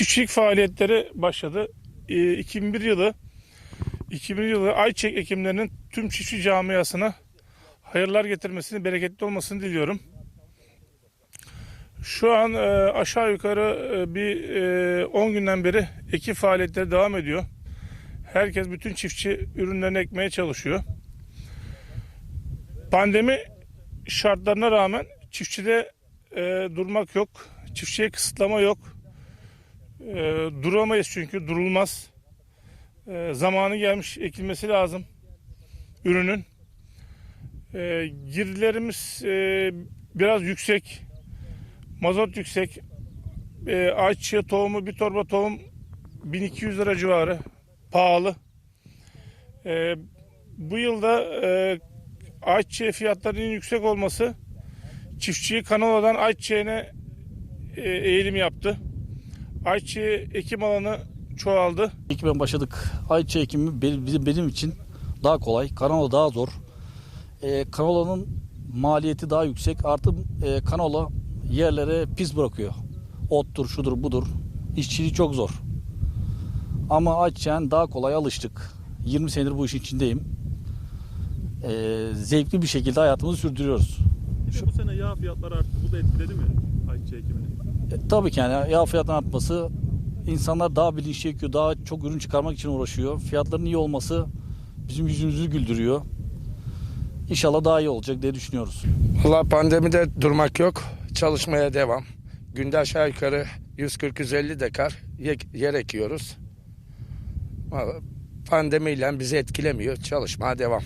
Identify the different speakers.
Speaker 1: çiftçilik faaliyetleri başladı. Ee, 2001 yılı 2001 yılı ayçiçek ekimlerinin tüm çiftçi camiasına hayırlar getirmesini, bereketli olmasını diliyorum. Şu an e, aşağı yukarı e, bir e, 10 günden beri ekim faaliyetleri devam ediyor. Herkes bütün çiftçi ürünlerini ekmeye çalışıyor. Pandemi şartlarına rağmen çiftçide e, durmak yok. Çiftçiye kısıtlama yok. E, duramayız çünkü durulmaz. E, zamanı gelmiş ekilmesi lazım ürünün. E, girdilerimiz e, biraz yüksek. Mazot yüksek. E, ayçiçeği tohumu bir torba tohum 1200 lira civarı. Pahalı. E, bu yılda e, ayçiçeği fiyatlarının yüksek olması çiftçiyi kanoladan ayçiçeğine e, eğilim yaptı. Ayçiçeği ekim alanı çoğaldı.
Speaker 2: Ekime başladık. Ayçiçeği ekimi benim, benim için daha kolay. Kanola daha zor. Ee, kanolanın maliyeti daha yüksek. Artı e, kanola yerlere pis bırakıyor. Ottur, şudur, budur. İşçiliği çok zor. Ama ayçiçeğin daha kolay alıştık. 20 senedir bu işin içindeyim. Ee, zevkli bir şekilde hayatımızı sürdürüyoruz.
Speaker 3: Bir de bu sene yağ fiyatları arttı. Bu da etkiledi mi ayçiçeği ekimini?
Speaker 2: E, tabii ki yani yağ fiyatının artması insanlar daha bilinçli ekiyor, daha çok ürün çıkarmak için uğraşıyor. Fiyatların iyi olması bizim yüzümüzü güldürüyor. İnşallah daha iyi olacak diye düşünüyoruz.
Speaker 4: Valla pandemide durmak yok. Çalışmaya devam. Günde aşağı yukarı 140-150 dekar ye- yer ekiyoruz. Pandemiyle bizi etkilemiyor. Çalışmaya devam.